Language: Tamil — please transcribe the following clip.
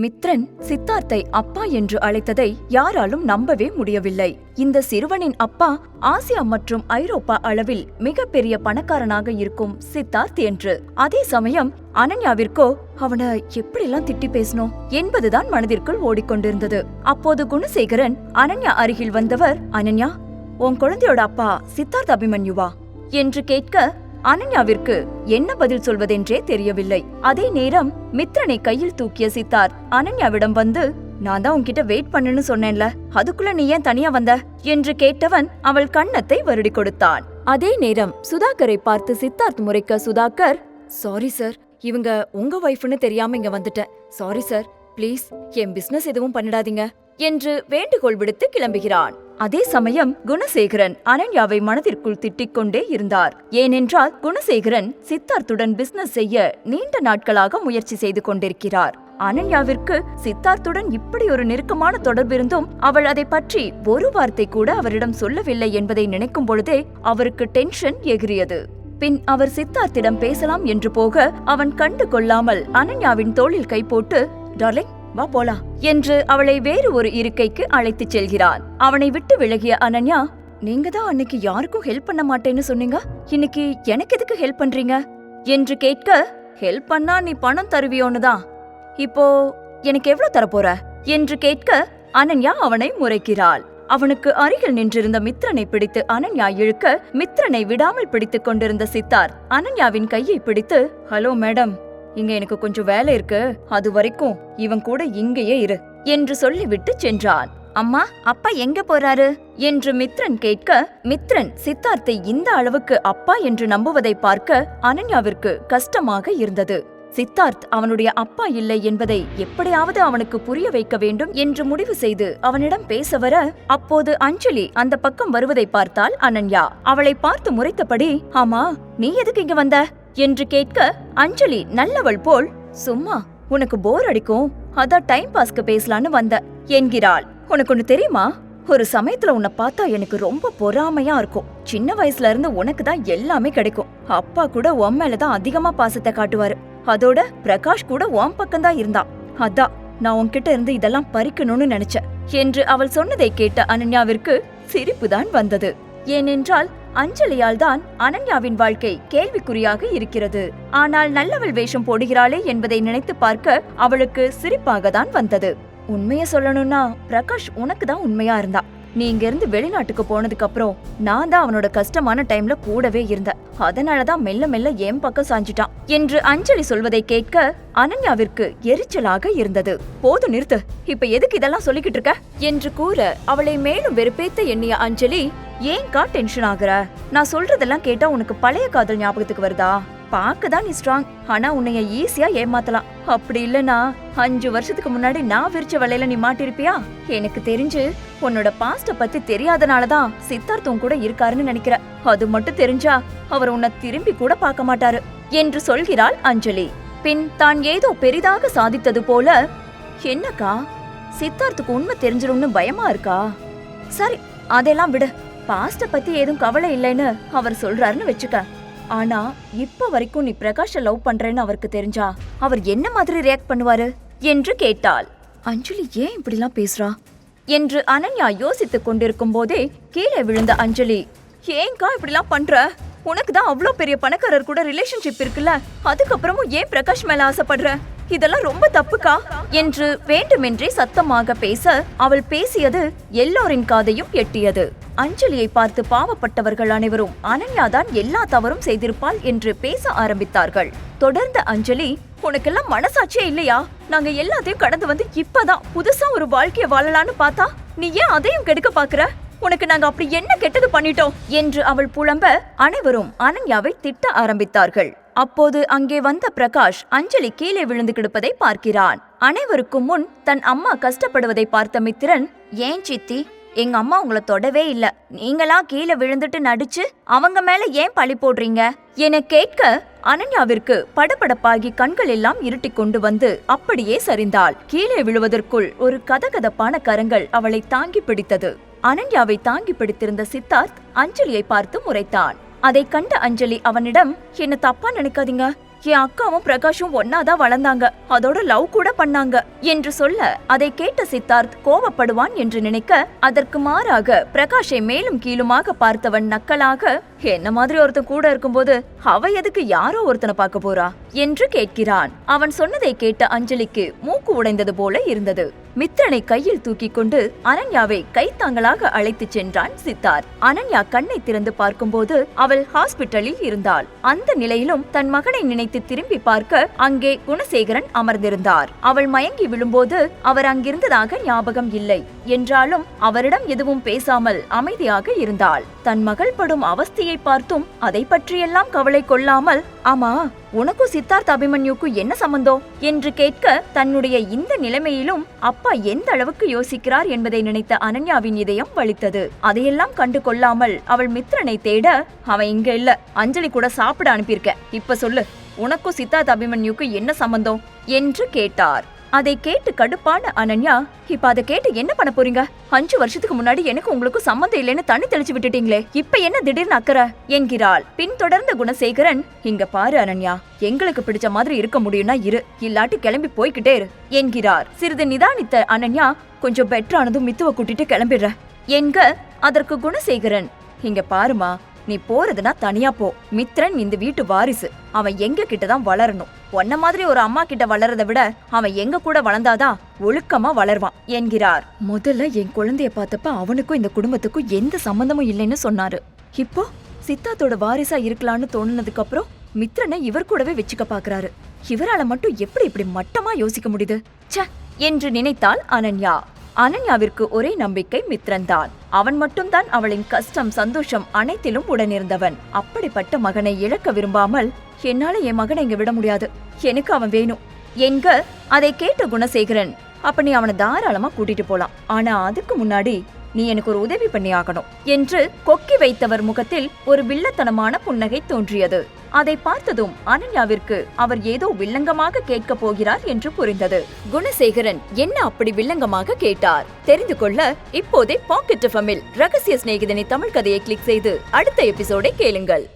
மித்ரன் சித்தார்த்தை அப்பா என்று அழைத்ததை யாராலும் நம்பவே முடியவில்லை. இந்த சிறுவனின் அப்பா ஆசியா மற்றும் ஐரோப்பா அளவில் மிகப்பெரிய பணக்காரனாக இருக்கும் சித்தார்த் என்று. அதே சமயம் அனன்யாவிற்கோ அவன எப்படிலாம் திட்டி பேசணும் என்பதுதான் மனதிற்குள் ஓடிக்கொண்டிருந்தது. அப்போது குணசேகரன் அனன்யா அருகில் வந்தவர் அனன்யா உன் குழந்தையோட அப்பா சித்தார்த் அபிமன்யுவா? என்று கேட்க அனன்யாவிற்கு என்ன பதில் சொல்வதென்றே தெரியவில்லை. அதே நேரம் மித்ரனை கையில் தூக்கிய சித்தார் அனன்யாவிடம் வந்து நான் தான் உன்கிட்ட வெயிட் பண்ணுன்னு சொன்னேன்ல அதுக்குள்ள நீ ஏன் தனியா வந்த? என்று கேட்டவன் அவள் கன்னத்தை வருடி கொடுத்தான். அதே நேரம் சுதாகரை பார்த்து சித்தார்த் முறைக்க சுதாகர் சாரி சார் இவங்க உங்க ஒய்ஃப்னு தெரியாம இங்க வந்துட்டேன். சாரி சார் ப்ளீஸ் என் பிசினஸ் எதுவும் பண்ணிடாதீங்க என்று வேண்டுகோள் விடுத்து கிளம்புகிறான். அதே சமயம் குணசேகரன் அனன்யாவை மனதிற்குள் திட்டிக் கொண்டே இருந்தார். ஏனென்றால் குணசேகரன் சித்தார்த்துடன் பிசினஸ் செய்ய நீண்ட நாட்களாக முயற்சி செய்து கொண்டிருக்கிறார். அனன்யாவிற்கு சித்தார்த்துடன் இப்படி ஒரு நெருக்கமான தொடர்பிருந்தும் அவள் அதை பற்றி ஒரு வார்த்தை கூட அவரிடம் சொல்லவில்லை என்பதை நினைக்கும் பொழுதே அவருக்கு டென்ஷன் எகிரியது பின் அவர் சித்தார்த்திடம் பேசலாம் என்று போக அவன் கண்டு கொள்ளாமல் அனன்யாவின் தோளில் கை போட்டு டார்லிங் வா போலாம் என்று அவளை வேறு ஒரு இருக்கைக்கு அழைத்துச் செல்கிறான். அவனை விட்டு விலகிய அனன்யா நீங்க தான் அன்னைக்கு யாருக்கும் ஹெல்ப் பண்ண மாட்டேன்னு சொன்னீங்க? இன்னைக்கு எனக்கு எதுக்கு ஹெல்ப் பண்றீங்க? என்று கேட்க ஹெல்ப் பண்ணா நீ பணம் தருவியோன்னு தான். இப்போ எனக்கு எவ்வளவு தரப்போற? என்று கேட்க அனன்யா அவனை முறைக்கிறாள். அவனுக்கு அருகில் நின்றிருந்த மித்ரனை பிடித்து அனன்யா இழுக்க மித்ரனை விடாமல் பிடித்துக் கொண்டிருந்த சித்தார்த் அனன்யாவின் கையை பிடித்து ஹலோ மேடம் இங்க எனக்கு கொஞ்சம் வேலை இருக்கு. அது வரைக்கும் இவன் கூட இங்கேயே இரு. என்று சொல்லிவிட்டு சென்றான். அம்மா அப்பா எங்க போறாரு? என்று மித்ரன் கேட்க மித்ரன் சித்தார்த்தை இந்த அளவுக்கு அப்பா என்று நம்புவதை பார்க்க அனன்யாவிற்கு கஷ்டமாக இருந்தது. சித்தார்த் அவனுடைய அப்பா இல்லை என்பதை எப்படியாவது அவனுக்கு புரிய வைக்க வேண்டும் என்று முடிவு செய்து அவனிடம் பேச வர அப்போது அஞ்சலி அந்த பக்கம் வருவதை பார்த்தால் அனன்யா. அவளை பார்த்து முறைத்தபடி ஆமா நீ எதுக்கு இங்க வந்த? என்று கேட்க அஞ்சலி நல்லவள் போல். சும்மா உனக்கு போர் அடிக்கும். அதான் டைம் பாஸ்க்கு பேசலான்னு வந்த. என்கிறாள். உனக்கு ஒன்று தெரியுமா? ஒரு சமயத்துல உன்னை பார்த்தா எனக்கு ரொம்ப பொறாமையா இருக்கும். சின்ன வயசுல இருந்து உனக்கு தான் எல்லாமே கிடைக்கும். அப்பா கூட உன் மேலதான் அதிகமா பாசத்தை காட்டுவாரு. அதோட பிரகாஷ் கூட உன் பக்கம்தான் இருந்தா அதான் நான் உன்கிட்ட இருந்து இதெல்லாம் பறிக்கணும்னு நினைச்சேன். என்று அவள் சொன்னதை கேட்ட அனன்யாவிற்கு சிரிப்பு தான் வந்தது. ஏனென்றால் அஞ்சலியால் தான் அனன்யாவின் வாழ்க்கை கேள்விக்குறியாக இருக்கிறது. ஆனால் நல்லவள் வேஷம் போடுகிறாளே என்பதை நினைத்து பார்க்க அவளுக்கு சிரிப்பாக தான் வந்தது. உண்மைய சொல்லணும்னா பிரகாஷ் உனக்கு தான் உண்மையா இருந்தா. நீ இங்கிருந்து வெளிநாட்டுக்கு போனதுக்கு அப்புறம் நான் தான் அவனோட கஷ்டமான டைம்ல கூடவே இருந்தேன் அதனாலதான் மெல்ல மெல்ல என் பக்கம் சாஞ்சிட்டான் என்று அஞ்சலி சொல்வதை கேட்க அனன்யாவிற்கு எரிச்சலாக இருந்தது. போது நிறுத்து இப்ப எதுக்கு இதெல்லாம் சொல்லிக்கிட்டு இருக்க? என்று கூற அவளை மேலும் வெறுப்பேத்த எண்ணிய அஞ்சலி ஏன்கா டென்ஷன் ஆகுற? நான் சொல்றதெல்லாம் கேட்டா உனக்கு பழைய காதல் ஞாபகத்துக்கு வருதா? பாக்கதான் நீ ஸ்ட்ராங் ஆனா உன்னைய ஈஸியா ஏமாத்தலாம். அப்படி இல்லனா அஞ்சு வருஷத்துக்கு முன்னாடி நான் விரிச்ச வலையில நீ மாட்டிருப்பியா? எனக்கு தெரிஞ்சு உன்னோட பாஸ்ட பத்தி தெரியாதனாலதான் சித்தார்த்தம் கூட இருக்காருன்னு நினைக்கிற. அது மட்டும் தெரிஞ்சா அவர் உன்னை திரும்பி கூட பார்க்க மாட்டாரு. என்று சொல்கிறாள் அஞ்சலி. பின் தான் ஏதோ பெரிதாக சாதித்தது போல என்னக்கா? சித்தார்த்துக்கு உண்மை தெரிஞ்சிடும்னு பயமா இருக்கா? சரி அதெல்லாம் விடு. பாஸ்ட பத்தி ஏதும் கவலை இல்லைன்னு அவர் சொல்றாருன்னு வச்சுக்க. ஆனா இப்ப வரைக்கும் நீ பிரகாஷ லவ் பண்றேன்னு அவருக்கு தெரிஞ்சா அவர் என்ன மாதிரி ரியாக்ட் பண்ணுவாரு என்று கேட்டாள். அஞ்சலி ஏன் இப்படிலாம் பேசுறா? என்று அனன்யா யோசித்துக் கொண்டிருக்கும் போதே கீழே விழுந்த அஞ்சலி ஏங்கா இப்படிலாம் பண்ற? உனக்கு தான் அவ்வளோ பெரிய பணக்காரர் கூட ரிலேஷன்ஷிப் இருக்குல்ல? அதுக்கப்புறமும் ஏன் பிரகாஷ் மேல ஆசைப்படுற? இதெல்லாம் ரொம்ப தப்புக்கா? என்று வேண்டுமென்றே சத்தமாக பேச அவள் பேசியது எல்லோரின் காதையும் எட்டியது. அஞ்சலியை பார்த்து பாவப்பட்டவர்கள் அனைவரும் அனன்யாதான் எல்லா தவறும் செய்திருப்பாள் என்று பேச ஆரம்பித்தார்கள். தொடர்ந்த அஞ்சலி உனக்கெல்லாம் மனசாட்சியே இல்லையா? நாங்க எல்லாத்தையும் கடந்து வந்து இப்பதான் புதுசா ஒரு வாழ்க்கைய வாழலான்னு பார்த்தா நீ ஏன் அதையும் கெடுக்க பாக்குற உனக்கு நாங்க அப்படி என்ன கெட்டது பண்ணிட்டோம்? என்று அவள் புலம்ப அனைவரும் அனன்யாவை திட்ட ஆரம்பித்தார்கள். அப்போது அங்கே வந்த பிரகாஷ் அஞ்சலி கீழே விழுந்து கிடப்பதை பார்க்கிறான். அனைவருக்கும் முன் தன் அம்மா கஷ்டப்படுவதை பார்த்த மித்திரன் ஏன் சித்தி எங்க அம்மா உங்களை தொடவே இல்ல. நீங்களா கீழே விழுந்துட்டு நடிச்சு அவங்க மேல ஏன் பழி போடுறீங்க? என கேட்க அனன்யாவிற்கு படபடப்பாகி கண்கள் எல்லாம் இருட்டிக் கொண்டு வந்து அப்படியே சரிந்தாள். கீழே விழுவதற்குள் ஒரு கதகதப்பான கரங்கள் அவளை தாங்கி பிடித்தது. அனன்யாவை தாங்கி பிடித்திருந்த சித்தார்த் அஞ்சலியை பார்த்து முறைத்தான். அதை கண்ட அஞ்சலி அவனிடம் என்ன தப்பா நினைக்காதீங்க. என் அக்காவும் பிரகாஷும் ஒன்னாதான் வளர்ந்தாங்க. அதோட லவ் கூட பண்ணாங்க. என்று சொல்ல அதை கேட்ட சித்தார்த் கோவப்படுவான் என்று நினைக்க அதற்கு மாறாக பிரகாஷை மேலும் கீழுமாக பார்த்தவன் நக்கலாக என்ன மாதிரி ஒருத்தன் கூட இருக்கும்போது அவ எதுக்கு யாரோ ஒருத்தனை பார்க்க போறா? என்று கேட்கிறான். அவன் சொன்னதை கேட்ட அஞ்சலிக்கு மூக்கு உடைந்தது போல இருந்தது. மித்திரனை கையில் தூக்கி கொண்டு அனன்யாவை கைத்தாங்களாக அழைத்துச் சென்றான் சித்தார்த். அனன்யா கண்ணை திறந்து பார்க்கும்போது அவள் ஹாஸ்பிட்டலில் இருந்தாள். அந்த நிலையிலும் தன் மகனை நினைத்து திரும்பி பார்க்க அங்கே குணசேகரன் அமர்ந்திருந்தார். அவள் மயங்கி விழும்போது அவர் அங்கிருந்ததாக ஞாபகம் இல்லை. என்றாலும் அவரிடம் எதுவும் பேசாமல் அமைதியாக இருந்தாள். தன் மகள் படும் அவஸ்தையை பார்த்தும் அதை பற்றியெல்லாம் கவலை கொள்ளாமல் ஆமா உனக்கும் சித்தார்த் அபிமன்யுக்கும் என்ன சம்பந்தம்? என்று கேட்க தன்னுடைய இந்த நிலைமையிலும் அப்பா எந்த அளவுக்கு யோசிக்கிறார் என்பதை நினைத்த அனன்யாவின் இதயம் வலித்தது. அதையெல்லாம் கண்டு கொள்ளாமல் அவள் மித்திரனை தேட அவன் இங்க இல்ல அஞ்சலி கூட சாப்பிட அனுப்பியிருக்க. இப்ப சொல்லு உனக்கும் சித்தார்த் அபிமன்யுக்கு என்ன சம்பந்தம்? என்று கேட்டார். அதை கேட்டு கடுப்பான அனன்யா இப்ப அதை கேட்டு என்ன பண்ண போறீங்க? அஞ்சு வருஷத்துக்கு முன்னாடி எனக்கு உங்களுக்கு சம்மந்தம் இல்லைன்னு தண்ணி தெளிச்சு விட்டுட்டீங்களே. இப்ப என்ன திடீர்னு அக்கறை? என்கிறாள். பின் தொடர்ந்த குணசேகரன் இங்க பாரு அனன்யா எங்களுக்கு பிடிச்ச மாதிரி இருக்க முடியும்னா இரு. இல்லாட்டி கிளம்பி போய்கிட்டே இரு என்கிறார். சிறிது நிதானித்த அனன்யா கொஞ்சம் பெட்டரானதும் மித்துவ கூட்டிட்டு கிளம்பிடுற என்க அதற்கு குணசேகரன் இங்க பாருமா நீ போறதுனா தனியா போ. மித்ரன் இந்த வீட்டு வாரிசு. அவன் எங்க கிட்ட தான் வளரணும். உன்ன மாதிரி ஒரு அம்மா கிட்ட வளரத விட அவன் எங்க கூட வளர்ந்தாதான் ஒழுக்கமா வளர்வான் என்கிறார். முதல்ல என் குழந்தைய பார்த்தப்ப அவனுக்கும் இந்த குடும்பத்துக்கும் எந்த சம்பந்தமும் இல்லைன்னு சொன்னாரு. இப்போ சித்தாத்தோட வாரிசா இருக்கலாம்னு தோணுனதுக்கு அப்புறம் மித்ரனை இவர் கூடவே வச்சுக்க பாக்குறாரு. இவரால மட்டும் எப்படி இப்படி மட்டமா யோசிக்க முடியுது? ச்சே! என்று நினைத்தாள் அனன்யா. அனன்யாவிற்கு ஒரே நம்பிக்கை மித்ரன்தான். அவன் மட்டும்தான் அவளின் கஷ்டம் சந்தோஷம் அனைத்திலும் உடனிருந்தவன். அப்படிப்பட்ட மகனை இழக்க விரும்பாமல் என்னால என் மகனை இங்க விட முடியாது. எனக்கு அவன் வேணும். என்க அதை கேட்ட குணசேகரன் அப்ப நீ அவனை தாராளமா கூட்டிட்டு போலாம். ஆனா அதுக்கு முன்னாடி நீ எனக்கு ஒரு உதவி பண்ணி ஆகணும் என்று கொக்கி வைத்தவர் முகத்தில் ஒரு வில்லத்தனமான புன்னகை தோன்றியது. அதை பார்த்ததும் அனன்யாவிற்கு அவர் ஏதோ வில்லங்கமாக கேட்கப் போகிறார் என்று புரிந்தது. குணசேகரன் என்ன அப்படி வில்லங்கமாக கேட்டார்? தெரிந்து கொள்ள இப்போதே பாக்கெட் எஃப்எம்மில் ரகசிய சிநேகிதனை தமிழ் கதையை கிளிக் செய்து அடுத்த எபிசோடை கேளுங்கள்.